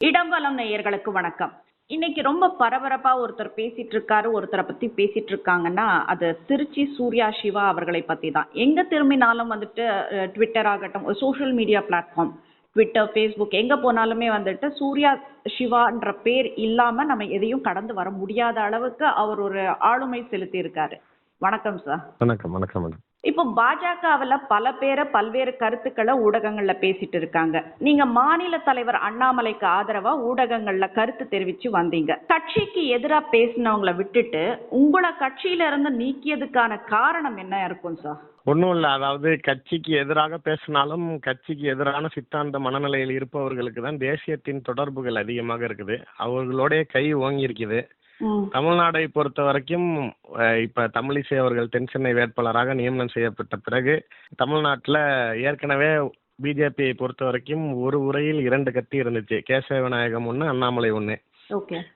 இடம்பலம் நேயர்களுக்கு வணக்கம். இன்னைக்கு ரொம்ப பரபரப்பா ஒருத்தர் பேசிட்டு இருக்காரு ஒருத்தரை பத்தி பேசிட்டு இருக்காங்கன்னா அது திருச்சி சூர்யா சிவா அவர்களை பத்தி தான் எங்க திரும்பினாலும் வந்துட்டு ட்விட்டர் ஆகட்டும் social media platform Twitter Facebook எங்க போனாலுமே வந்துட்டு சூர்யா சிவான்ற பேர் இல்லாம நம்ம எதையும் கடந்து வர முடியாத அளவுக்கு அவர் ஒரு ஆளுமை செலுத்தி இருக்காரு வணக்கம் சார். வணக்கம் வணக்கம் மேடம் இப்போ பாஜகவில் பல பேரை பல்வேறு கருத்துக்களை ஊடகங்கள்ல பேசிட்டு இருக்காங்க. நீங்க மாநில தலைவர் அண்ணாமலைக்கு ஆதரவா ஊடகங்கள்ல கருத்து தெரிவிச்சு வந்தீங்க. கட்சிக்கு எதிராக பேசினவங்கள விட்டுட்டு உங்களை கட்சியில இருந்து நீக்கியதுக்கான காரணம் என்ன இருக்கும் சார் ஒன்றும் இல்லை. அதாவது கட்சிக்கு எதிராக பேசினாலும் கட்சிக்கு எதிரான சித்தாந்த மனநிலையில் இருப்பவர்களுக்கு தான் தேசியத்தின் தொடர்புகள் அதிகமாக இருக்குது. அவர்களுடைய கை ஓங்கி இருக்குது. தமிழ்நாடை பொறுத்த வரைக்கும் இப்ப தமிழிசை அவர்கள் தென்சென்னை வேட்பாளராக நியமனம் செய்யப்பட்ட பிறகு தமிழ்நாட்டில் ஏற்கனவே பிஜேபியை பொறுத்த வரைக்கும் ஒரு உரையில் இரண்டு கத்தி இருந்துச்சு. கேசவ விநாயகம் ஒன்று அண்ணாமலை ஒன்று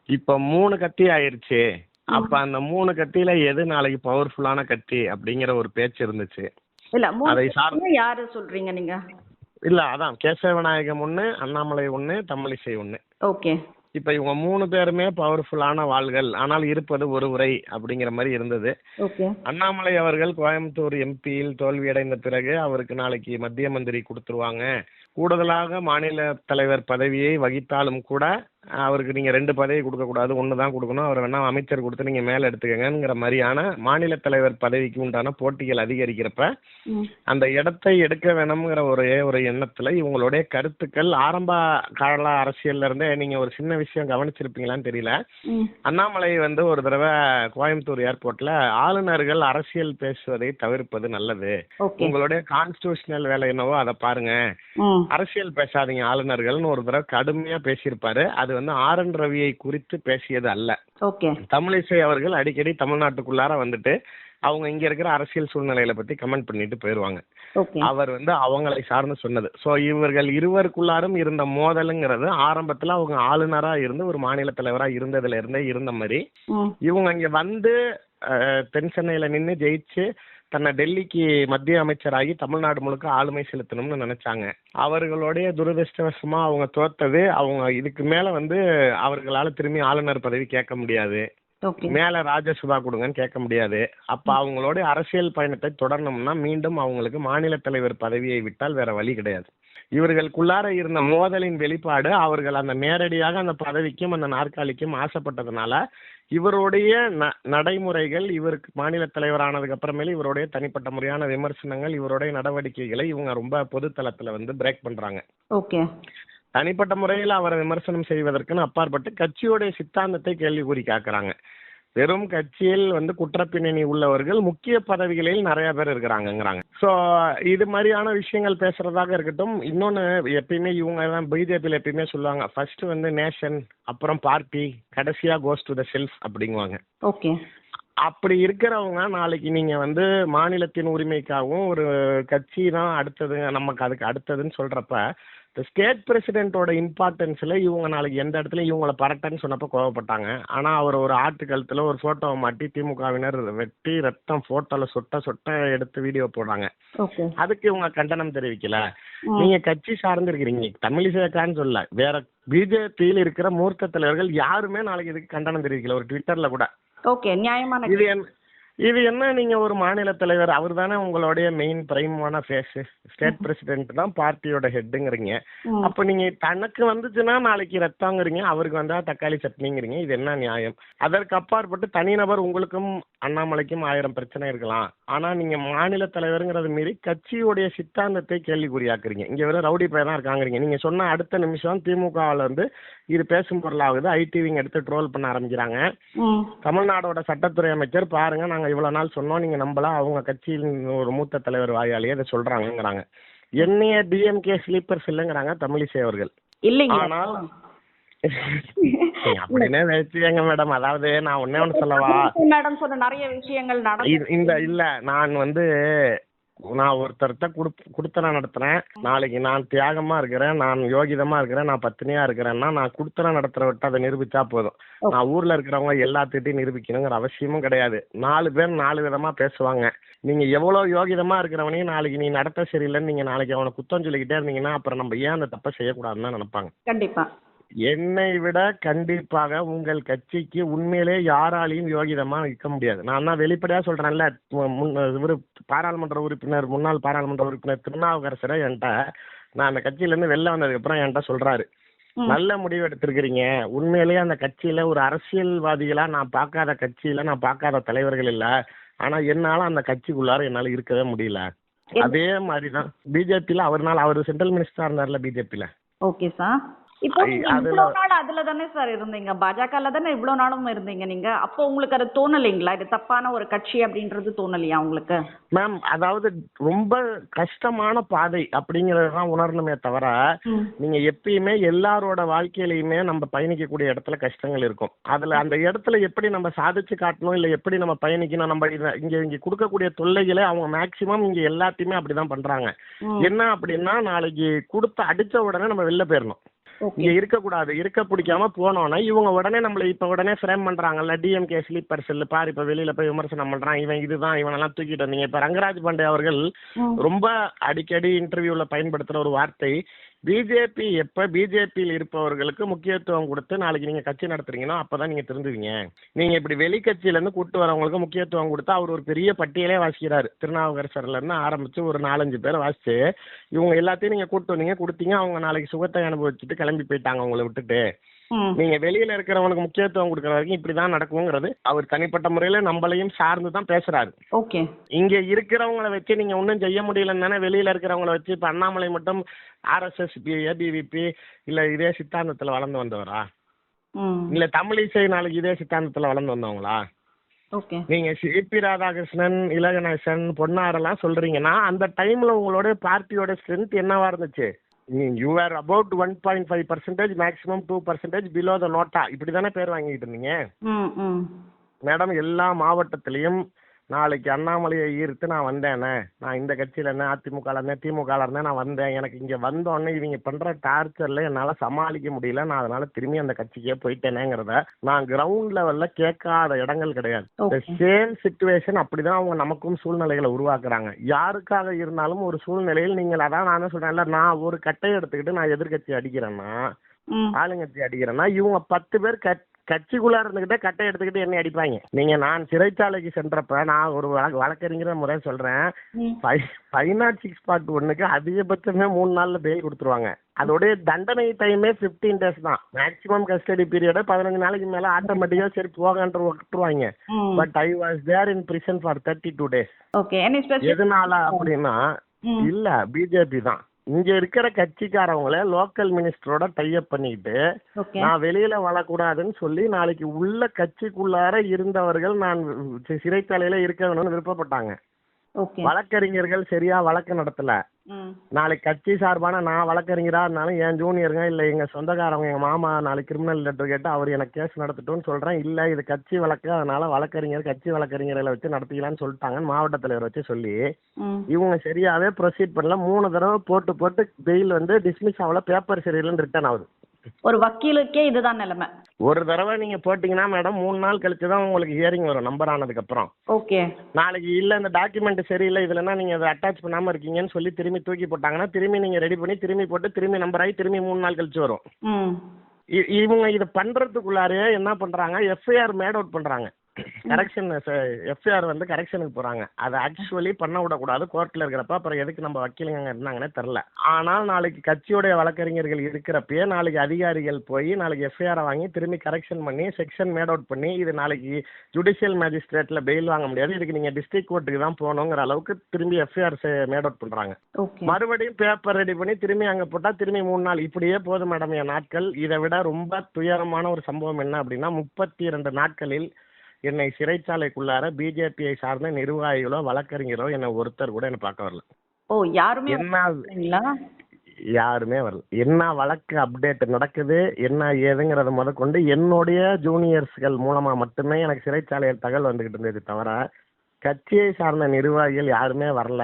இப்ப மூணு கத்தி ஆயிருச்சு. அப்ப அந்த மூணு கத்தியில எது நாளைக்கு பவர்ஃபுல்லான கத்தி அப்படிங்கிற ஒரு பேச்சு இருந்துச்சு. அதை சார்- மூணு யாரு சொல்றீங்க நீங்க? இல்ல அதான். கேசவ விநாயகம் ஒண்ணு அண்ணாமலை ஒண்ணு தமிழிசை ஒண்ணு. ஓகே. இப்ப இவங்க மூணு பேருமே பவர்ஃபுல்லான வாள்கள் ஆனால் இருப்பது ஒரு உரை அப்படிங்கிற மாதிரி இருந்தது. அண்ணாமலை அவர்கள் கோயம்புத்தூர் எம்பியில் தோல்வியடைந்த பிறகு அவருக்கு நாளைக்கு மத்திய மந்திரி கொடுத்துருவாங்க. கூடுதலாக மாநில தலைவர் பதவியை வகித்தாலும் கூட அவருக்கு நீங்க ரெண்டு பதவி கொடுக்க கூடாது ஒன்று தான் கொடுக்கணும். அவர் வேணா அமைச்சர் கொடுத்து நீங்க மேல எடுத்துக்கங்கங்கிற மாதிரியான மாநில தலைவர் பதவிக்கு உண்டான போட்டிகள் அதிகரிக்கிறப்ப அந்த இடத்தை எடுக்க வேணுங்கிற ஒரே ஒரு எண்ணத்துல இவங்களுடைய கருத்துக்கள் ஆரம்ப கால அரசியல்ல இருந்தே நீங்க ஒரு சின்ன விஷயம் கவனிச்சிருப்பீங்களான்னு தெரியல. அண்ணாமலை வந்து ஒரு தடவை கோயம்புத்தூர் ஏர்போர்ட்ல ஆளுநர்கள் அரசியல் பேசுவதை தவிர்ப்பது நல்லது. உங்களுடைய கான்ஸ்டியூஷனல் வேலை என்னவோ அதை பாருங்க. அரசியல் பேசாதீங்க ஆளுநர்கள்னு ஒரு தடவை கடுமையா பேசியிருப்பாரு. அது வந்து ஆர் என் ரவியை குறித்து பேசியது அல்ல. தமிழிசை அவர்கள் அடிக்கடி தமிழ்நாட்டுக்குள்ளார வந்துட்டு அவங்க இங்க இருக்கிற அரசியல் சூழ்நிலையில பத்தி கமெண்ட் பண்ணிட்டு போயிருவாங்க. அவர் வந்து அவங்களை சார்ந்து சொன்னது. சோ இவர்கள் இருவருக்குள்ளாரும் இருந்த மோதலுங்கிறது ஆரம்பத்துல அவங்க ஆளுநரா இருந்து ஒரு மாநில தலைவரா இருந்ததுல இருந்தே இருந்த மாதிரி இவங்க இங்க வந்து தென் சென்னையில நின்று ஜெயிச்சு தன்னை டெல்லிக்கு மத்திய அமைச்சராகி தமிழ்நாடு முழுக்க ஆளுமை செலுத்தணும்னு நினைச்சாங்க. அவர்களுடைய துரதிருஷ்டவசமா அவங்க தோத்தது அவங்க இதுக்கு மேல வந்து அவர்களால திரும்பி ஆளுநர் பதவி கேட்க முடியாது. மேல ராஜசுதா கொடுங்கன்னு கேட்க முடியாது. அப்ப அவங்களுடைய அரசியல் பயணத்தை தொடரணும்னா மீண்டும் அவங்களுக்கு மாநில தலைவர் பதவியை விட்டால் வேற வழி கிடையாது. இவர்களுக்குள்ளார இருந்த மோதலின் வெளிப்பாடு அவர்கள் அந்த நேரடியாக அந்த பதவிக்கும் அந்த நாற்காலிக்கும் ஆசைப்பட்டதுனால இவருடைய ந- நடைமுறைகள் இவருக்கு மாநில தலைவரானதுக்கு அப்புறமேல இவருடைய தனிப்பட்ட முறையான விமர்சனங்கள் இவருடைய நடவடிக்கைகளை இவங்க ரொம்ப பொதுத்தளத்துல வந்து பிரேக் பண்றாங்க. ஓகே. தனிப்பட்ட முறையில் அவரை விமர்சனம் செய்வதற்குன்னு அப்பாற்பட்டு கட்சியுடைய சித்தாந்தத்தை கேள்விக்குறி காக்குறாங்க. வெறும் கட்சியில் வந்து குற்றப்பின்னணி உள்ளவர்கள் முக்கிய பதவிகளில் நிறைய பேர் இருக்கிறாங்கங்கிறாங்க. ஸோ இது மாதிரியான விஷயங்கள் பேசுறதாக இருக்கட்டும். இன்னொன்று எப்பயுமே இவங்க தான் பிஜேபியில் எப்பயுமே சொல்லுவாங்க ஃபர்ஸ்ட் வந்து நேஷன் அப்புறம் பார்ட்டி கடைசியா கோஸ் டு த செல்ஃப் அப்படிங்குவாங்க. ஓகே. அப்படி இருக்கிறவங்க நாளைக்கு நீங்க வந்து மாநிலத்தின் உரிமைக்காகவும் ஒரு கட்சி தான் அடுத்தது நமக்கு அதுக்கு அடுத்ததுன்னு சொல்றப்ப இந்த ஸ்டேட் பிரசிடென்ட்டோட இம்பார்ட்டன்ஸ்ல இவங்க நாளைக்கு எந்த இடத்துல இவங்கள பரட்டன்னு சொன்னப்ப கோவப்பட்டாங்க. ஆனா அவர் ஒரு ஆட்டு கழுத்துல ஒரு போட்டோவை மாட்டி திமுகவினர் வெட்டி ரத்தம் போட்டோல சொட்ட சொட்ட எடுத்து வீடியோ போடுறாங்க. அதுக்கு இவங்க கண்டனம் தெரிவிக்கல. நீங்க கட்சி சார்ந்து இருக்கிறீங்க தமிழிசைக்கான்னு சொல்ல வேற பிஜேபியில் இருக்கிற மூர்க்க தலைவர்கள் யாருமே நாளைக்கு இதுக்கு கண்டனம் தெரிவிக்கல. ஒரு ட்விட்டர்ல கூட. ஓகே நியாயமான இது இது என்ன நீங்க ஒரு மாநில தலைவர் அவர் தானே உங்களுடைய மெயின் பிரைமான ஃபேஸ் ஸ்டேட் பிரசிடென்ட் தான் பார்ட்டியோட ஹெட்டுங்கிறீங்க. அப்ப நீங்க தனக்கு வந்துச்சுன்னா நாளைக்கு ரத்தங்கிறீங்க அவருக்கு வந்தா தக்காளி சட்னிங்கிறீங்க இது என்ன நியாயம்? அதற்கு அப்பாற்பட்டு தனிநபர் உங்களுக்கும் அண்ணாமலைக்கும் ஆயிரம் பிரச்சனை இருக்கலாம். ஆனா நீங்க மாநில தலைவருங்கிறது மீறி கட்சியுடைய சித்தாந்தத்தை கேள்விக்குறியாக்குறீங்க. இங்க வெறும் ரவுடி பையன் தான் இருக்காங்கிறீங்க. நீங்க சொன்ன அடுத்த நிமிஷம் திமுகவில் வந்து இது பேசும் பொருளாகுது. ஐடிவிங்க எடுத்து ட்ரோல் பண்ண ஆரம்பிக்கிறாங்க. தமிழ்நாடோட சட்டத்துறை அமைச்சர் பாருங்க நாங்க இவ்வளவு நாள் சொன்னோம். நீங்க நம்பல அவங்க கட்சியின் ஒரு மூத்த தலைவர் வாயாலேயே அதை சொல்றாங்கங்கிறாங்க. என்னைய டிஎம்கே ஸ்லீப்பர்ஸ் இல்லைங்கிறாங்க தமிழிசை அவர்கள். இல்லைங்க. ஆனால் அப்படின்னே மேடம் அதாவது நான் ஒன்னே ஒன்று சொல்லவா? மேடம் சொன்ன நிறைய விஷயங்கள் நடந்து இது- இந்த இல்ல நான் வந்து நான் ஒருத்தர்கிட்ட குடுத்தனை நடத்துறேன். நாளைக்கு நான் தியாகமா இருக்கிறேன் நான் யோகிதமா இருக்கிறேன் நான் பத்தினியா இருக்கிறேன்னா நான் குடுத்தனை நடத்துற விட்டு அதை நிரூபிச்சா போதும். நான் ஊர்ல இருக்கிறவங்க எல்லாத்திட்டையும் நிரூபிக்கணுங்கிற அவசியமும் கிடையாது. நாலு பேர் நாலு விதமா பேசுவாங்க. நீங்க எவ்வளவு யோகிதமா இருக்கிறவனையும் நாளைக்கு நீ நடத்த சரியில்லைன்னு நீங்க நாளைக்கு அவனை குத்தம் சொல்லிக்கிட்டே இருந்தீங்கன்னா அப்புறம் நம்ம ஏன் அந்த தப்பை செய்யக்கூடாதுன்னு தான் நினைப்பாங்க. கண்டிப்பா. என்னை விட கண்டிப்பாக உங்கள் கட்சிக்கு உண்மையிலே யாராலையும் யோகிதமா நிற்க முடியாது. நான் தான் வெளிப்படையா சொல்றேன்ல முன் இவரு பாராளுமன்ற உறுப்பினர் முன்னாள் பாராளுமன்ற உறுப்பினர் திருநாவுக்கரசரை என்கிட்ட நான் அந்த கட்சியில இருந்து வெளில வந்ததுக்கு அப்புறம் என்கிட்ட சொல்றாரு. நல்ல முடிவு எடுத்திருக்கிறீங்க. உண்மையிலேயே அந்த கட்சியில ஒரு அரசியல்வாதிகளா நான் பார்க்காத கட்சியில நான் பார்க்காத தலைவர்கள் இல்ல. ஆனா என்னால அந்த கட்சிக்குள்ளார என்னால இருக்கவே முடியல. அதே மாதிரிதான் பிஜேபியில அவர்னால அவர் சென்ட்ரல் மினிஸ்டரா இருந்தார்ல பிஜேபியில. Okay sir. இப்போ இவ்வளவு நாள் அதுல தானே சார் இருந்தீங்க? பாஜகல தானே இவ்வளவு நாளும் இருந்தீங்க நீங்க? அப்போ உங்களுக்கு அது தோணலைங்களா? இது தப்பான ஒரு கட்சி அப்படின்றது தோணலையா உங்களுக்கு? மேம் அதாவது ரொம்ப கஷ்டமான பாதை அப்படிங்கறது தான் உணரணுமே தவிர. நீங்க எப்பயுமே எல்லாரோட வாழ்க்கையிலயுமே நம்ம பயணிக்கக்கூடிய இடத்துல கஷ்டங்கள் இருக்கும். அதுல அந்த இடத்துல எப்படி நம்ம சாதிச்சு காட்டணும் இல்ல எப்படி நம்ம பயணிக்கணும் நம்ம இங்க இங்க கொடுக்கக்கூடிய தொல்லைகளை அவங்க மேக்சிமம் இங்க எல்லாத்தையுமே அப்படிதான் பண்றாங்க. என்ன அப்படின்னா நாளைக்கு கொடுத்த அடிச்ச உடனே நம்ம வெளில போயிடணும் இங்க இருக்கக்கூடாது. இருக்க பிடிக்காம போனோம்னா இவங்க உடனே நம்மள இப்ப உடனே ஃப்ரேம் பண்றாங்கல்ல டிஎம்கே ஸ்லீப்பர் செல்லு பாரு இப்ப வெளியில போய் விமர்சனம் பண்றான். இவன் இதுதான் இவனெல்லாம் தூக்கிட்டு வந்தீங்க. இப்ப ரங்கராஜ் பாண்டே அவர்கள். ரொம்ப அடிக்கடி இன்டர்வியூல பயன்படுத்துற ஒரு வார்த்தை பிஜேபி எப்ப பிஜேபியில் இருப்பவர்களுக்கு முக்கியத்துவம் கொடுத்து நாளைக்கு நீங்க கட்சி நடத்துறீங்கன்னா அப்பதான் நீங்க திருந்துவீங்க. நீங்க இப்படி வெளி இருந்து கூட்டு வரவங்களுக்கு முக்கியத்துவம் கொடுத்து அவர் ஒரு பெரிய பட்டியலே வாசிக்கிறாரு. திருநாவுக்கரசர்ல இருந்து ஆரம்பிச்சு ஒரு நாலஞ்சு பேர் வாசிச்சு இவங்க எல்லாத்தையும் நீங்க கூட்டு வந்தீங்க கொடுத்தீங்க அவங்க நாளைக்கு சுகத்தை அனுபவிச்சுட்டு கிளம்பி போயிட்டாங்க உங்களை விட்டுட்டு. நீங்க வெளியில இருக்கிறவனுக்கு முக்கியத்துவம் கொடுக்கற வரைக்கும் இப்படிதான் நடக்குங்கிறது. அவர் தனிப்பட்ட முறையில நம்மளையும் சார்ந்து தான் பேசுறாரு. ஓகே. இங்க இருக்கிறவங்கள வச்சு நீங்க ஒன்றும் செய்ய முடியலன்னு தானே வெளியில இருக்கிறவங்கள வச்சு இப்ப அண்ணாமலை மட்டும் ஆர்எஸ்எஸ் ஏபிவிபி இல்ல இதே சித்தாந்தத்துல வளர்ந்து வந்தவரா? இல்ல தமிழிசை நாளைக்கு இதே சித்தாந்தத்துல வளர்ந்து வந்தவங்களா? ஓகே. நீங்க சிபி ராதாகிருஷ்ணன் இலகணேசன் பொன்னாரெல்லாம் சொல்றீங்கன்னா அந்த டைம்ல உங்களோட பார்ட்டியோட ஸ்ட்ரென்த் என்னவா இருந்துச்சு? You are about one point five percentage maximum two percentage below the NOTA இப்படி தானே பேர் வாங்கிட்டு இருந்தீங்க? மேடம் எல்லா மாவட்டத்திலையும் நாளைக்கு அண்ணாமலையை ஈர்த்து நான் வந்தேனே. நான் இந்த கட்சியில இருந்தேன் அதிமுகல இருந்தேன் திமுகல இருந்தேன் நான் வந்தேன். எனக்கு இங்க வந்தோடனே இவங்க பண்ற டார்ச்சர்ல என்னால சமாளிக்க முடியல. நான் அதனால திரும்பி அந்த கட்சிக்கே போயிட்டேனேங்கிறத நான் கிரவுண்ட் லெவல்ல கேட்காத இடங்கள் கிடையாது. சேம் சுச்சுவேஷன் அப்படிதான் அவங்க நமக்கும் சூழ்நிலைகளை உருவாக்குறாங்க. யாருக்காக இருந்தாலும் ஒரு சூழ்நிலையில் நீங்கள் அதான் நான் சொல்றேன்ல நான் ஒரு கட்டையை எடுத்துக்கிட்டு நான் எதிர்கட்சி அடிக்கிறேன்னா ஆளுங்கட்சி அடிக்கிறேன்னா இவங்க பத்து பேர் கட் கட்சிக்குள்ள இருந்துகிட்டே கட்டை எடுத்துக்கிட்டு என்னை அடிப்பாங்க. நீங்க நான் சிறைச்சாலைக்கு சென்றப்ப நான் ஒரு வழ- வழக்கறிஞர் முறை சொல்றேன். நாட் சிக்ஸ் பார்ட் ஒன்னுக்கு அதிகபட்சமே மூணு நாள்ல பெயில் கொடுத்துருவாங்க. அதோடைய தண்டனை டைமே 15 டேஸ் தான். மேக்ஸிமம் கஸ்டடி பீரியட் பதினஞ்சு நாளைக்கு மேல ஆட்டோமேட்டிக்கா சரி போகன்ற விட்டுருவாங்க. But I was there in prison for thirty two days எதனால அப்படின்னா இல்ல பிஜேபி தான். இங்க இருக்கிற கட்சிக்காரவங்கள லோக்கல் மினிஸ்டரோட டைப் பண்ணிக்கிட்டு ஓகே நான் வெளியில வரக்கூடாதுன்னு சொல்லி நாளைக்கு உள்ள கட்சிக்குள்ளார இருந்தவர்கள் நான் சிறைச்சாலையில இருக்க வேணும்னு விருப்பப்பட்டாங்க. வழக்கறிஞர்கள் சரியா வழக்கு நடத்தல. நாளைக்கு கட்சி சார்பான நான் வழக்கறிஞரா இருந்தாலும் என் ஜூனியருங்க இல்ல எங்க சொந்தக்காரவங்க எங்க மாமா நாளைக்கு கிரிமினல் லெட்டர் கேட்டு அவர் எனக்கு கேஸ் நடத்தட்டும்னு சொல்றேன். இல்ல இது கட்சி வழக்கு அதனால வழக்கறிஞர் கட்சி வழக்கறிஞர்களை வச்சு நடத்திக்கலாம்னு சொல்லிட்டாங்கன்னு மாவட்ட தலைவர் வச்சு சொல்லி இவங்க சரியாவே ப்ரொசீட் பண்ணல. மூணு தடவை போட்டு போட்டு பெயில் வந்து டிஸ்மிஸ் ஆகல. பேப்பர் சரியில்லைன்னு ரிட்டர்ன் ஆகுது. ஒரு வக்கீலுக்கே இதுதான் நிலைமை. ஒரு தடவை நீங்க போட்டீங்கன்னா மேடம் மூணு நாள் கழிச்சு தான் உங்களுக்கு ஹியரிங் வரும் நம்பர் ஆனதுக்கு அப்புறம் ஓகே. நாளைக்கு இல்ல இந்த டாக்குமெண்ட் சரியில்லை இதுலன்னா நீங்க அதை அட்டாச் பண்ணாம இருக்கீங்கன்னு சொல்லி திரும்பி தூக்கி போட்டாங்கன்னா திரும்பி நீங்க ரெடி பண்ணி திரும்பி போட்டு திரும்பி நம்பர் ஆகி திரும்பி மூணு நாள் கழிச்சு வரும். இவங்க இதை பண்றதுக்குள்ளாரே என்ன பண்றாங்க எஃப்ஐஆர் மேட் அவுட் பண்றாங்க. கரெக்ஷன் எஃப்ஐஆர் வந்து கரெக்ஷனுக்கு போறாங்க. அதை ஆக்சுவலி பண்ண விடக்கூடாது. கோர்ட்ல இருக்கிறப்ப அப்புறம் எதுக்கு நம்ம வக்கீலுங்க இருந்தாங்கன்னே தெரில ஆனால் நாளைக்கு கட்சியோடைய வழக்கறிஞர்கள் இருக்கிறப்பயே நாளைக்கு அதிகாரிகள் போய் நாளைக்கு எஃப்ஐஆரை வாங்கி திரும்பி கரெக்ஷன் பண்ணி செக்ஷன் மேட் அவுட் பண்ணி இது நாளைக்கு ஜுடிஷியல் மேஜிஸ்ட்ரேட்ல பெயில் வாங்க முடியாது. இதுக்கு நீங்க டிஸ்ட்ரிக்ட் கோர்ட்டுக்கு தான் போகணுங்கிற அளவுக்கு திரும்பி எஃப்ஐஆர் மேட் அவுட் பண்றாங்க. மறுபடியும் பேப்பர் ரெடி பண்ணி திரும்பி அங்க போட்டா திரும்பி மூணு நாள். இப்படியே போதும் மேடம் என் நாட்கள். இதை விட ரொம்ப துயரமான ஒரு சம்பவம் என்ன அப்படின்னா முப்பத்தி இரண்டு நாட்களில் என்னை சிறைச்சாலைக்குள்ளார பிஜேபியை சார்ந்த நிர்வாகிகளோ வழக்கறிஞரோ என்னை ஒருத்தர் கூட என்னை பார்க்க வரல. ஓ யாருமே என்ன யாருமே வரல. என்ன வழக்கு அப்டேட் நடக்குது என்ன ஏதுங்கிறத முதற்கொண்டு என்னுடைய ஜூனியர்ஸ்கள் மூலமா மட்டுமே எனக்கு சிறைச்சாலையில் தகவல் வந்துகிட்டு இருந்தது தவிர கட்சியை சார்ந்த நிர்வாகிகள் யாருமே வரல.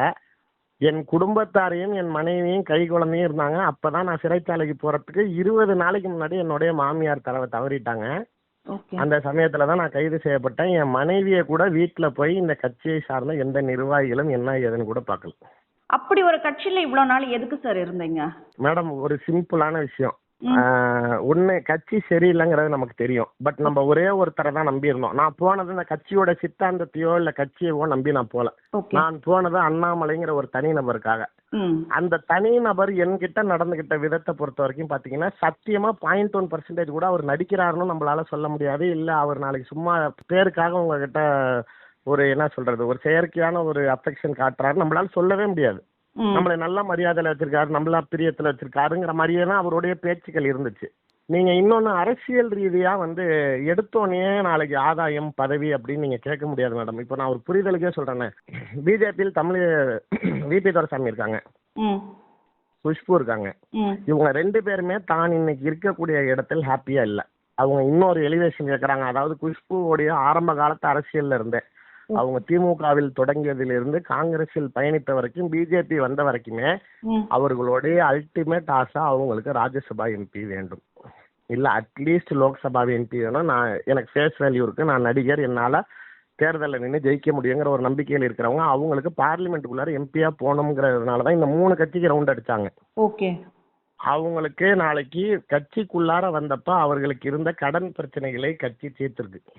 என் குடும்பத்தாரையும் என் மனைவியும் கை குழந்தையும் இருந்தாங்க. அப்பதான் நான் சிறைச்சாலைக்கு போறதுக்கு இருபது நாளைக்கு முன்னாடி என்னுடைய மாமியார் தடவை தவறிட்டாங்க. அந்த சமயத்துல தான் நான் கைது செய்யப்பட்டேன். என் மனைவியை கூட வீட்டுல போய் இந்த கட்சியை சார்ந்த எந்த நிர்வாகிகளும் என்ன ஏதுன்னு கூட பார்க்கல. அப்படி ஒரு கட்சியில இவ்வளவு நாள் எதுக்கு சார் இருந்தீங்க? மேடம் ஒரு சிம்பிளான விஷயம். ஒன்று கட்சி சரியில்லைங்கிறது நமக்கு தெரியும். பட் நம்ம ஒரே ஒருத்தரை தான் நம்பி இருந்தோம் நான் போனது இந்த கட்சியோட சித்தாந்தத்தையோ இல்லை கட்சியவோ நம்பி நான் ஓகே. நான் போனது அண்ணாமலைங்கிற ஒரு தனி நபருக்காக. அந்த தனி நபர் என்கிட்ட நடந்துகிட்ட விதத்தை பொறுத்த வரைக்கும் பாத்தீங்கன்னா சத்தியமா பாயிண்ட் ஒன் பர்சன்டேஜ் கூட அவர் நடிக்கிறாருன்னு நம்மளால சொல்ல முடியாது. இல்ல அவர் நாளைக்கு சும்மா பேருக்காக உங்ககிட்ட ஒரு என்ன சொல்றது ஒரு செயற்கையான ஒரு அஃபெக்ஷன் காட்டுறாரு நம்மளால சொல்லவே முடியாது. நம்மளை நல்ல மரியாதையில வச்சிருக்காரு நம்மள பிரியத்துல வச்சிருக்காருங்கிற மாதிரியே தான் அவருடைய பேச்சுக்கள் இருந்துச்சு. நீங்க இன்னொன்னு அரசியல் ரீதியா வந்து எடுத்தோடனே நாளைக்கு ஆதாயம் பதவி அப்படின்னு நீங்க கேட்க முடியாது மேடம். இப்போ நான் ஒரு புரிதலுக்கே சொல்றேனே. பிஜேபியில் தமிழ் விபி துரைசாமி இருக்காங்க. குஷ்பு இருக்காங்க. இவங்க ரெண்டு பேருமே தான் இன்னைக்கு இருக்கக்கூடிய இடத்தில் ஹாப்பியா இல்ல. அவங்க இன்னொரு எலிவேஷன் கேட்கறாங்க அதாவது குஷ்புவோடைய ஆரம்ப காலத்து அரசியல்ல இருந்தே. அவங்க திமுகவில் தொடங்கியதிலிருந்து காங்கிரஸில் பயணித்த வரைக்கும் பிஜேபி வந்த வரைக்குமே அவர்களுடைய அல்டிமேட் ஆசை அவங்களுக்கு ராஜ்யசபா எம்பி வேண்டும். இல்ல அட்லீஸ்ட் லோக்சபா எம்பி வேணும். நான் எனக்கு ஃபேஸ் வேல்யூ இருக்கு. நான் நடிகர். என்னால தேர்தலில் நின்று ஜெயிக்க முடியுங்கிற ஒரு நம்பிக்கையில் இருக்கிறவங்க அவங்களுக்கு பார்லிமெண்ட்டுக்குள்ளார எம்பியா போகணுங்கிறதுனால தான் இந்த மூணு கட்சிக்கு ரவுண்ட் அடிச்சாங்க. ஓகே. அவங்களுக்கு நாளைக்கு கட்சிக்குள்ளார வந்தப்ப அவர்களுக்கு இருந்த கடன் பிரச்சனைகளை கட்சி தீர்த்திருக்கு.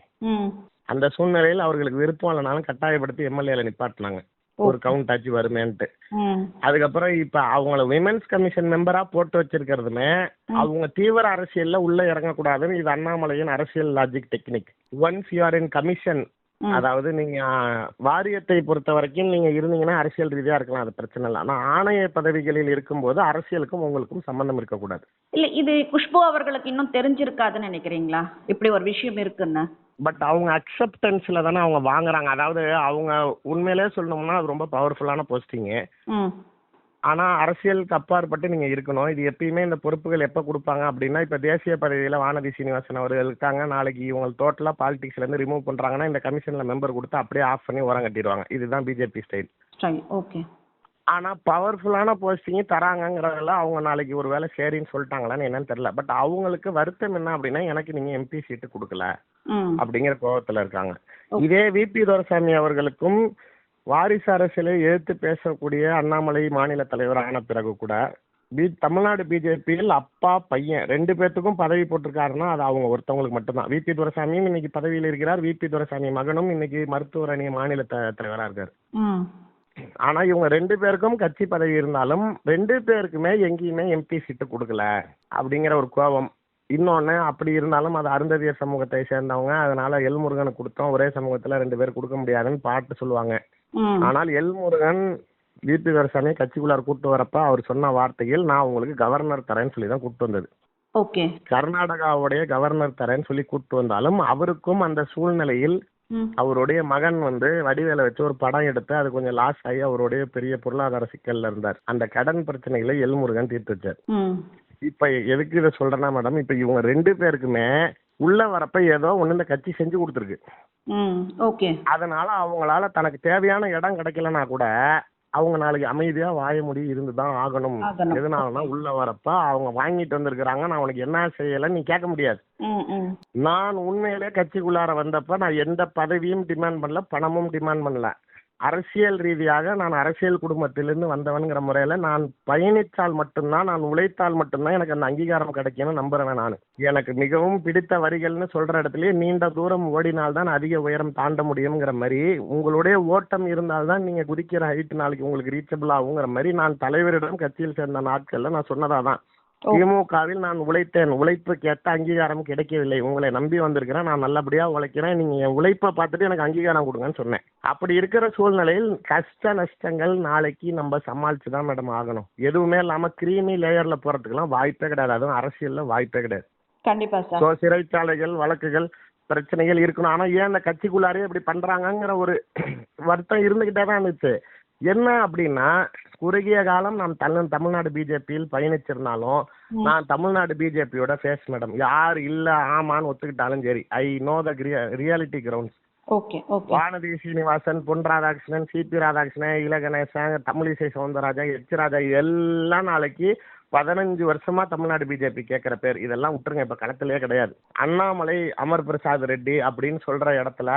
அந்த சூழ்நிலையில் அவர்களுக்கு விருப்பம் இல்லைனாலும் கட்டாயப்படுத்தி எம்எல்ஏல நிப்பாட்டினாங்க. ஒரு கவுண்ட் ஆச்சு வருமேன்ட்டு. அதுக்கப்புறம் இப்ப அவங்கள விமென்ஸ் கமிஷன் மெம்பரா போட்டு வச்சிருக்கிறதுமே அவங்க தீவிர அரசியல்ல உள்ள இறங்கக்கூடாதுன்னு இது அண்ணாமலையின் அரசியல் logic technique once you are in commission. அதாவது நீங்க வாரியத்தை பொறுத்த வரைக்கும் நீங்க இருந்தீங்கன்னா அரசியல் ரீதியா இருக்கலாம் அது பிரச்சனை இல்லை. ஆனா ஆணைய பதவிகளில் இருக்கும்போது அரசியலுக்கும் உங்களுக்கும் சம்பந்தம் இருக்கக்கூடாது. இல்ல இது குஷ்பு அவர்களுக்கு இன்னும் தெரிஞ்சிருக்காதுன்னு நினைக்கிறீங்களா? இப்படி ஒரு விஷயம் இருக்குன்னு. பட் அவங்க அக்செப்டன்ஸ்ல தானே அவங்க வாங்குறாங்க. அதாவது அவங்க உண்மையிலே சொல்லணும்னா அது ரொம்ப பவர்ஃபுல்லான போஸ்டிங்கு ஆனா அரசியலுக்கு அப்பாற்பட்டு நீங்க இருக்கணும். இது எப்பயுமே இந்த பொறுப்புகள் எப்ப கொடுப்பாங்க அப்படின்னா இப்ப தேசிய பதவியில வானதி சீனிவாசன் அவர்கள் இருக்காங்க. நாளைக்கு இவங்க டோட்டலா பாலிடிக்ஸ்ல இருந்து ரிமூவ் பண்றாங்கன்னா இந்த கமிஷன்ல மெம்பர் கொடுத்து அப்படியே ஆஃப் பண்ணி ஓரம் கட்டிடுவாங்க. இதுதான் பிஜேபி ஸ்டைல் ஓகே ஆனா பவர்ஃபுல்லான போஸ்டிங் தராங்கங்கிறதெல்லாம் அவங்க நாளைக்கு ஒரு வேலை சரின்னு சொல்லிட்டாங்களான்னு என்னன்னு தெரியல. பட் அவங்களுக்கு வருத்தம் என்ன அப்படின்னா எனக்கு நீங்க எம்பி சீட்டு கொடுக்கல அப்படிங்கிற கோபத்துல இருக்காங்க. இதே விபி துரைசாமி அவர்களுக்கும் வாரிசு அரசியலை எதிர்த்து பேசக்கூடிய அண்ணாமலை மாநில தலைவர் ஆன பிறகு கூட பி தமிழ்நாடு பிஜேபியில் அப்பா பையன் ரெண்டு பேர்த்துக்கும் பதவி போட்டிருக்காருன்னா அது அவங்க ஒருத்தவங்களுக்கு மட்டும்தான். விபி துரைசாமியும் இன்னைக்கு பதவியில் இருக்கிறார். விபி துரைசாமி மகனும் இன்னைக்கு மருத்துவர் அணி மாநில த- தலைவரா இருக்காரு. ஆனா இவங்க ரெண்டு பேருக்கும் கட்சி பதவி இருந்தாலும் ரெண்டு பேருக்குமே எங்கேயுமே எம்பி சீட்டு கொடுக்கல அப்படிங்கிற ஒரு கோபம். இன்னொன்னு அப்படி இருந்தாலும் அது அருந்ததியர் சமூகத்தை சேர்ந்தவங்க. அதனால எல் முருகனுக்கு கொடுத்தோம். ஒரே சமூகத்துல ரெண்டு பேர் கொடுக்க முடியாதுன்னு பாட்டு சொல்லுவாங்க. ஆனால் எல் முருகன் விபி துரைசாமி கட்சிக்குள்ளார கூட்டு வரப்ப அவர் சொன்ன வார்த்தையில் நான் உங்களுக்கு கவர்னர் தரேன்னு சொல்லி தான் கூட்டு வந்தது. ஓகே. கர்நாடகாவுடைய கவர்னர் தரேன்னு சொல்லி கூட்டு வந்தாலும் அவருக்கும் அந்த சூழ்நிலையில் அவருடைய மகன் வந்து வடிவேல வச்சு ஒரு படம் எடுத்து அது கொஞ்சம் லாஸ் ஆகி அவருடைய பெரிய பொருளாதார சிக்கல்ல இருந்தார். அந்த கடன் பிரச்சனைகளை எல்முருகன் தீர்த்து வச்சார். இப்ப எதுக்கு இதை சொல்றேன்னா மேடம் இப்ப இவங்க ரெண்டு பேருக்குமே உள்ள வரப்ப ஏதோ ஒண்ணு இந்த கட்சி செஞ்சு கொடுத்துருக்கு. அதனால அவங்களால தனக்கு தேவையான இடம் கிடைக்கலனா கூட அவங்க நாளைக்கு அமைதியா வாய முடி இருந்துதான் ஆகணும். எதனாலனா உள்ள வரப்ப அவங்க வாங்கிட்டு வந்திருக்கிறாங்க நான் உனக்கு என்ன செய்யல நீ கேட்க முடியாது. நான் உண்மையிலே கட்சிக்குள்ளார வந்தப்ப நான் எந்த பதவியும் டிமாண்ட் பண்ணல பணமும் டிமாண்ட் பண்ணல. அரசியல் ரீதியாக நான் அரசியல் குடும்பத்திலிருந்து வந்தவனுங்கிற முறையில நான் பயணித்தால் மட்டும்தான் நான் உழைத்தால் மட்டும்தான் எனக்கு அந்த அங்கீகாரம் கிடைக்கும்னு நம்புறேன் நான். எனக்கு மிகவும் பிடித்த வரிகள்னு சொல்ற இடத்துலயே நீண்ட தூரம் ஓடினால்தான் அதிக உயரம் தாண்ட முடியுங்கிற மாதிரி உங்களுடைய ஓட்டம் இருந்தால்தான் நீங்க குதிக்கிற ஹைட் நாளைக்கு உங்களுக்கு ரீச்சபிள் ஆகுங்கிற மாதிரி நான் தலைவரிடம் கட்சியில் சேர்ந்த நாட்கள்ல நான் சொன்னதாதான். தான் திமுகவில் நான் உழைத்தேன். உழைப்புக்கு ஏற்ற அங்கீகாரம் கிடைக்கவில்லை. உங்களை நம்பி வந்திருக்கிறேன். நான் நல்லபடியா உழைக்கிறேன். நீங்க என் உழைப்பை பார்த்துட்டு எனக்கு அங்கீகாரம் கொடுங்கன்னு சொன்னேன். அப்படி இருக்கிற சூழ்நிலையில் கஷ்ட நஷ்டங்கள் நாளைக்கு நம்ம சமாளிச்சு தான் மேடம் ஆகணும். எதுவுமே இல்லாம கிரீமி லேயர்ல போறதுக்கெல்லாம் வாய்ப்பே கிடையாது. அதுவும் அரசியல்ல வாய்ப்பே கிடையாது. கண்டிப்பா சார் சிறைச்சாலைகள் வழக்குகள் பிரச்சனைகள் இருக்கணும். ஆனா ஏன் இந்த கட்சிக்குள்ளாரே இப்படி பண்றாங்கங்கிற ஒரு வருத்தம் இருந்துகிட்டே தான் இருந்துச்சு. என்ன அப்படின்னா குறுகிய காலம் நான் தமிழ் தமிழ்நாடு பிஜேபியில் பயணிச்சிருந்தாலும் நான் தமிழ்நாடு பிஜேபியோட ஃபேஸ் மேடம் யார் இல்ல ஆமான்னு ஒத்துக்கிட்டாலும் சரி. I know the reality grounds Vanathi Srinivasan Pon Radhakrishnan CP Radhakrishnan La Ganesan Tamilisai Soundararajan H Raja இதெல்லாம் நாளைக்கு பதினஞ்சு வருஷமா தமிழ்நாடு பிஜேபி கேட்கிற பேர். இதெல்லாம் விட்டுருங்க இப்ப களத்திலேயே கிடையாது. அண்ணாமலை அமர் பிரசாத் ரெட்டி அப்படின்னு சொல்ற இடத்துல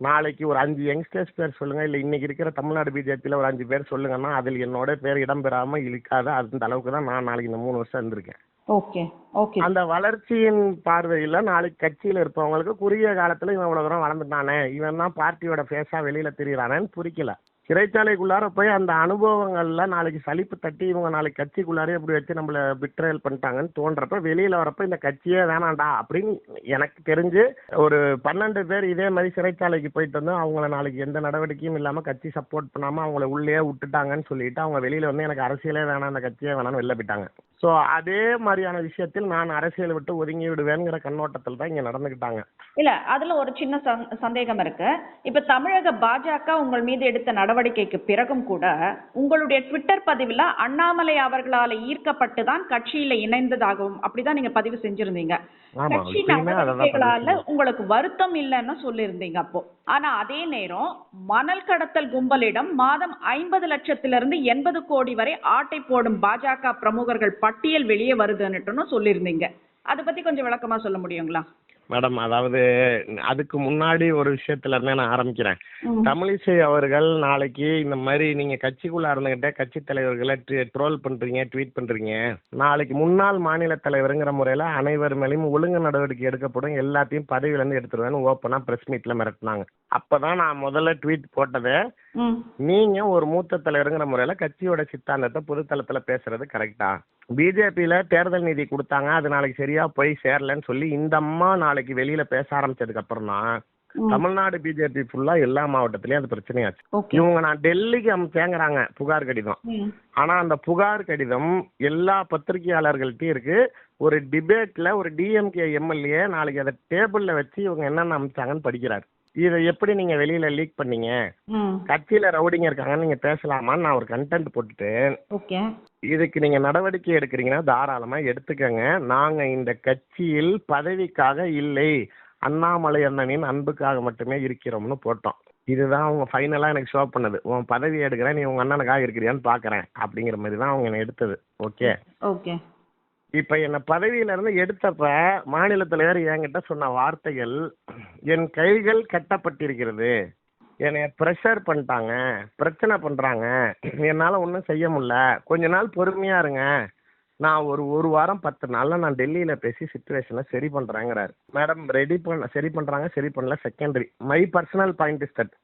நாளைக்கு ஒரு அஞ்சு யங்ஸ்டர்ஸ் பேர் சொல்லுங்க இல்ல இன்னைக்கு இருக்கிற தமிழ்நாடு பிஜேபியில ஒரு அஞ்சு பேர் சொல்லுங்கன்னா அதில் என்னோட பேர் இடம்பெறாம இழுக்காத அந்த அளவுக்கு தான் நான் நாளைக்கு இந்த மூணு வருஷம் இருந்திருக்கேன். Okay okay. அந்த வளர்ச்சியின் பார்வையில நாளைக்கு கட்சியில இருப்பவங்களுக்கு குறுகிய காலத்துல இவன் இவ்வளவு தூரம் வளர்ந்துட்டானே இவன் தான் பார்ட்டியோட ஃபேஸா வெளியில திரியறானேன்னு புரிக்கல. சிறைச்சாலைக்குள்ளார போய் அந்த அனுபவங்கள்லாம் நாளைக்கு சலிப்பு தட்டி இவங்க நாளைக்கு கட்சிக்குள்ளாரே இப்படி வச்சு நம்மள பிட்ரயல் பண்ணிட்டாங்கன்னு தோன்றப்ப வெளியில வரப்ப இந்த கட்சியே வேணாம்டா அப்படின்னு எனக்கு தெரிஞ்சு ஒரு பன்னெண்டு பேர் இதே மாதிரி சிறைச்சாலைக்கு போயிட்டு வந்து அவங்கள நாளைக்கு எந்த நடவடிக்கையும் இல்லாம கட்சி சப்போர்ட் பண்ணாம அவங்கள உள்ளே விட்டுட்டாங்கன்னு சொல்லிட்டு அவங்க வெளியில வந்து எனக்கு அரசியலே வேணாம் அந்த கட்சியே வேணாம்னு வெளில போயிட்டாங்க. ஸோ அதே மாதிரியான விஷயத்தில் நான் அரசியலை விட்டு ஒதுங்கி விடுவேங்கிற கண்ணோட்டத்தில் தான் இங்க நடந்துக்கிட்டாங்க. இல்ல அதுல ஒரு சின்ன சந்- சந்தேகம் இருக்கு. இப்ப தமிழக பாஜக உங்கள் மீது எடுத்த நடவடிக்கைக்கு பிறகும் கூட உங்களுடைய ட்விட்டர் பதிவுல அண்ணாமலை அவர்களால ஈர்க்கப்பட்டு தான் கட்சியில இணைந்ததாகவும் அப்படிதான் நீங்க பதிவு செஞ்சிருந்தீங்க. கட்சி நடவடிக்கைகளால உங்களுக்கு வருத்தம் இல்லைன்னு சொல்லியிருந்தீங்க அப்போ. ஆனா அதே நேரம் மணல் கடத்தல் கும்பலிடம் மாதம் ஐம்பது லட்சத்திலிருந்து எண்பது கோடி வரை ஆட்டை போடும் பாஜக பிரமுகர்கள் பட்டியல் வெளியே வருதுன்னுட்டுன்னு சொல்லியிருந்தீங்க. அதை பத்தி கொஞ்சம் விளக்கமா சொல்ல முடியுங்களா? மேடம் அதாவது அதுக்கு முன்னாடி ஒரு விஷயத்துல இருந்தே நான் ஆரம்பிக்கிறேன். தமிழிசை அவர்கள் நாளைக்கு இந்த மாதிரி நீங்க கட்சிக்குள்ள இருந்துகிட்டே கட்சி தலைவர்களை ட்ரோல் பண்றீங்க ட்வீட் பண்றீங்க. நாளைக்கு முன்னாள் மாநில தலைவருங்கிற முறையில அனைவர் மேலேயும் ஒழுங்கு நடவடிக்கை எடுக்கப்படும். எல்லாத்தையும் பதவியில இருந்து எடுத்துருவேன்னு ஓப்பனா பிரஸ் மீட்ல மிரட்டினாங்க. அப்பதான் நான் முதல்ல ட்வீட் போட்டதே நீங்க ஒரு மூத்த தலைவருங்கிற முறையில கட்சியோட சித்தாந்தத்தை பொதுத்தளத்துல பேசுறது கரெக்டா பிஜேபியில தேர்தல் நிதி கொடுத்தாங்க அது நாளைக்கு சரியா போய் சேரலன்னு சொல்லி இந்த அம்மா நாளைக்கு வெளியில பேச ஆரம்பிச்சதுக்கு அப்புறம் தான். தமிழ்நாடு பிஜேபி ஃபுல்லா எல்லா மாவட்டத்திலயும் அது பிரச்சனையாச்சு. இவங்க நான் டெல்லிக்கு அனுப்பிச்சேங்கிறாங்க புகார் கடிதம். ஆனா அந்த புகார் கடிதம் எல்லா பத்திரிகையாளர்கள்ட்டையும் இருக்கு. ஒரு டிபேட்ல ஒரு டிஎம்கே எம்எல்ஏ நாளைக்கு அதை டேபிள்ல வச்சு இவங்க என்னென்ன அமிச்சாங்கன்னு படிக்கிறார். இதை எப்படி நீங்க வெளியில லீக் பண்ணீங்க? கட்சியில ரவுடிங்க இருக்காங்கன்னு நீங்க பேசலாமான்னு நான் ஒரு கண்டென்ட் போட்டுட்டு ஓகே. இதுக்கு நீங்க நடவடிக்கை எடுக்கிறீங்கன்னா தாராளமா எடுத்துக்கங்க. நாங்க இந்த கட்சியில் பதவிக்காக இல்லை அண்ணாமலை அண்ணனின் அன்புக்காக மட்டுமே இருக்கிறோம்னு போட்டோம். இதுதான் அவங்க ஃபைனலா எனக்கு ஷோ பண்ணது. உன் பதவி எடுக்கிறேன் நீ உங்க அண்ணனுக்காக இருக்கிறியான்னு பாக்குறேன். அப்படிங்கிற மாதிரி தான் அவங்க என்னை எடுத்தது. ஓகே? ஓகே. இப்ப என்ன பதவியில இருந்து எடுத்தப்ப மாநில தலைவர் என்கிட்ட சொன்ன வார்த்தைகள் என் கைகள் கட்டப்பட்டிருக்கிறது. என்னை ப்ரெஷர் பண்ணிட்டாங்க பிரச்சனை பண்றாங்க. என்னால ஒன்றும் செய்ய முடியல. கொஞ்ச நாள் பொறுமையா இருங்க. நான் ஒரு ஒரு வாரம் பத்து நாள்ல நான் டெல்லியில பேசி சுச்சுவேஷனை சரி பண்றேங்கிறாரு. மேடம் ரெடி பண்ண சரி பண்றாங்க சரி பண்ணல secondary my personal point is that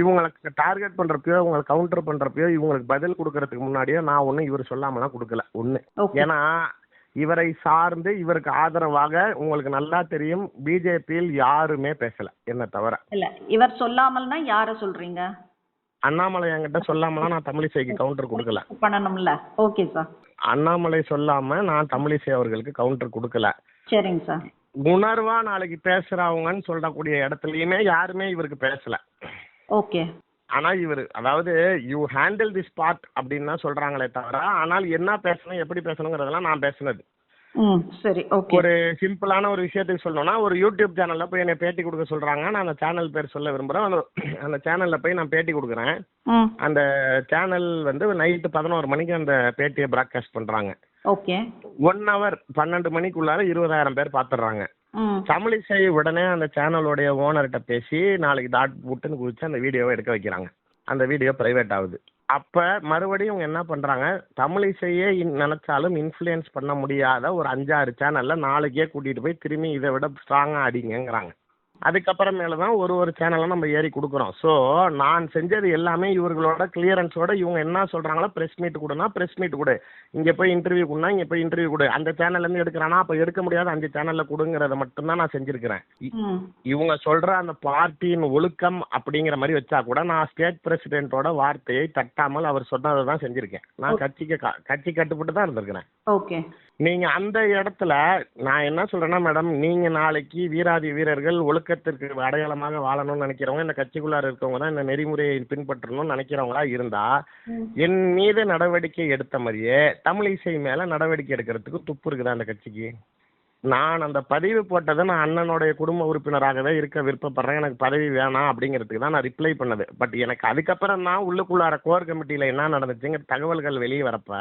இவங்களுக்கு டார்கெட் பண்றப்பயோ இவங்களுக்கு கவுண்டர் பண்றப்பயோ இவங்களுக்கு பதில் கொடுக்கறதுக்கு முன்னாடியோ நான் ஒன்றும் இவர் சொல்லாமலாம் கொடுக்கல. ஒன்று ஏன்னா இவரை சார்ந்து இவருக்கு ஆதரவாக உங்களுக்கு நல்லா தெரியும். பிஜேபியில் யாருமே பேசல. என்ன தவிர. இல்ல இவர் சொல்லாமல்னா யார சொல்றீங்க? அண்ணாமலை என்கிட்ட சொல்லாமலாம் நான் தமிழிசைக்கு கவுண்டர் கொடுக்கல. பண்ணணும்ல. ஓகே சார் அண்ணாமலை சொல்லாம நான் தமிழிசை அவர்களுக்கு கவுண்டர் கொடுக்கல. சரிங்க சார் உணர்வா நாளைக்கு பேசுறவங்கன்னு சொல்லக்கூடிய இடத்துலயுமே யாருமே இவருக்கு பேசல. ஓகே ஆனா இவர் அதாவது யூ ஹேண்டில் திஸ் பார்ட் அப்படின்னு தான் சொல்றாங்களே தவிர ஆனால் என்ன பேசணும் எப்படி பேசணுங்கிறதெல்லாம் நான் பேசுனது. சரி ஓகே. ஒரு சிம்பிளான ஒரு விஷயத்துக்கு சொல்லணும்னா ஒரு யூடியூப் சேனல்ல போய் என்னை பேட்டி கொடுக்க சொல்றாங்க. நான் அந்த சேனல் பேர் சொல்ல விரும்புறேன். அந்த அந்த சேனல்ல போய் நான் பேட்டி கொடுக்குறேன். அந்த சேனல் வந்து நைட்டு பதினோரு மணிக்கு அந்த பேட்டியை ப்ராட்காஸ்ட் பண்றாங்க. ஓகே. ஒன் ஹவர் பன்னெண்டு மணிக்குள்ளார இருபதாயிரம் பேர் பார்த்துடுறாங்க ம் தமிழிசை உடனே அந்த சேனலோடைய ஓனர்கிட்ட பேசி நாளைக்கு டாட் புட்டுன்னு குதிச்சு அந்த வீடியோவை எடுக்க வைக்கிறாங்க. அந்த வீடியோ பிரைவேட் ஆகுது. அப்ப மறுபடியும் இவங்க என்ன பண்றாங்க? தமிழிசையே இன்- நினைச்சாலும் இன்ஃப்ளூயன்ஸ் பண்ண முடியாத ஒரு அஞ்சாறு சேனல்ல நாளைக்கே கூட்டிட்டு போய் திரும்பி இதை விட ஸ்ட்ராங்கா அடிங்கிறாங்க அதுக்கப்புறமேல தான் ஒரு ஒரு சேனலை நம்ம ஏறி கொடுக்குறோம். ஸோ நான் செஞ்சது எல்லாமே இவர்களோட கிளியரன்ஸோட இவங்க என்ன சொல்றாங்களோ ப்ரெஸ் மீட் கொடுனா ப்ரெஸ் மீட் கொடு. இங்க போய் இன்டர்வியூ கொடுனா இங்க போய் இன்டர்வியூ கொடு. அந்த சேனல்ல இருந்து எடுக்கிறானா? அப்ப எடுக்க முடியாத அஞ்சு சேனல்ல கொடுங்கிறத மட்டும்தான் நான் செஞ்சிருக்கிறேன். இவங்க சொல்ற அந்த பார்ட்டியின் ஒழுக்கம் அப்படிங்கிற மாதிரி வச்சா கூட நான் ஸ்டேட் பிரசிடென்ட்டோட வார்த்தையை தட்டாமல் அவர் சொன்னதை தான் செஞ்சிருக்கேன். நான் கட்சிக்கு கட்சி கட்டுப்பட்டு தான் இருந்திருக்கிறேன். ஓகே. நீங்க அந்த இடத்துல நான் என்ன சொல்றேன்னா மேடம் நீங்க நாளைக்கு வீராதி வீரர்கள் ஒழுக்கத்திற்கு அடையாளமாக வாழணும்னு நினைக்கிறவங்க இந்த கட்சிக்குள்ளார இருக்கவங்க தான் இந்த நெறிமுறையை பின்பற்றணும்னு நினைக்கிறவங்களா இருந்தா ம். என் மீது நடவடிக்கை எடுத்த மாதிரியே தமிழிசை மேல நடவடிக்கை எடுக்கிறதுக்கு துப்பு இருக்குதா அந்த கட்சிக்கு? நான் அந்த பதிவு போட்டதை நான் அண்ணனுடைய குடும்ப உறுப்பினராகவே இருக்க விருப்பப்படுறேன். எனக்கு பதவி வேணாம் அப்படிங்கிறதுக்கு தான் நான் ரிப்ளை பண்ணது. பட் எனக்கு அதுக்கப்புறம் தான் உள்ளுக்குள்ளார கோர் கமிட்டியில என்ன நடந்துச்சுங்கிற தகவல்கள் வெளியே வரப்ப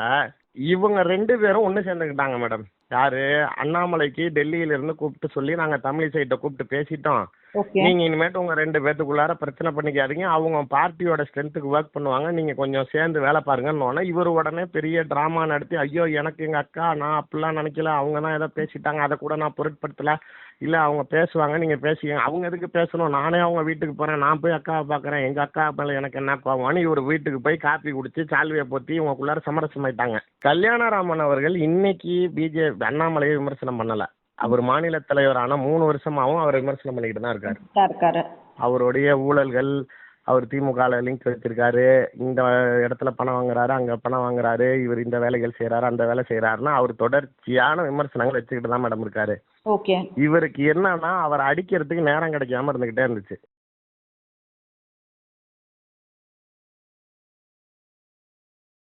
இவங்க ரெண்டு பேரும் ஒன்று சேர்ந்துக்கிட்டாங்க மேடம் யாரு? அண்ணாமலைக்கு டெல்லியில இருந்து கூப்பிட்டு சொல்லி நாங்க தமிழிசைட்ட கூப்பிட்டு பேசிட்டோம். நீங்க இனிமேட்டு உங்க ரெண்டு பேத்துக்குள்ளார பிரச்சனை பண்ணிக்காதீங்க. அவங்க பார்ட்டியோட ஸ்ட்ரென்த்துக்கு ஒர்க் பண்ணுவாங்க. நீங்க கொஞ்சம் சேர்ந்து வேலை பாருங்கன்னு இவர் உடனே பெரிய டிராமா நடத்தி ஐயோ எனக்கு எங்க அக்கா நான் அப்படிலாம் நினைக்கல. அவங்க தான் ஏதோ பேசிட்டாங்க. அதை கூட நான் பொருட்படுத்தல. இல்ல அவங்க பேசுவாங்க. நீங்க பேசிக்கங்க. அவங்க எதுக்கு பேசணும்? நானே அவங்க வீட்டுக்கு போறேன். நான் போய் அக்காவை பாக்குறேன் எங்க அக்கா மேல எனக்கு என்ன கோவம்னு இவர் வீட்டுக்கு போய் காப்பி குடிச்சு சால்வியை போத்தி இவங்களுக்குள்ளார சமரசமாயிட்டாங்க. கல்யாணராமன் அவர்கள் இன்னைக்கு பிஜேபி அண்ணாமலையை விமர்சனம் பண்ணல. அவர் மாநில தலைவரான மூணு வருஷமாவும் அவர் விமர்சனம் பண்ணிக்கிட்டு தான் இருக்காரு. அவருடைய ஊழல்கள் அவர் திமுகல லிங்க் வச்சிருக்காரு இந்த இடத்துல பணம் வாங்குறாரு அங்க பணம் வாங்குறாரு இவர் இந்த வேலைகள் செய்றாரு அந்த வேலை செய்றாருன்னா அவர் தொடர்ச்சியான விமர்சனங்கள் வச்சுக்கிட்டு தான் மேடம் இருக்காரு. இவருக்கு என்னன்னா அவர் அடிக்கிறதுக்கு நேரம் கிடைக்காம இருந்துகிட்டே இருந்துச்சு.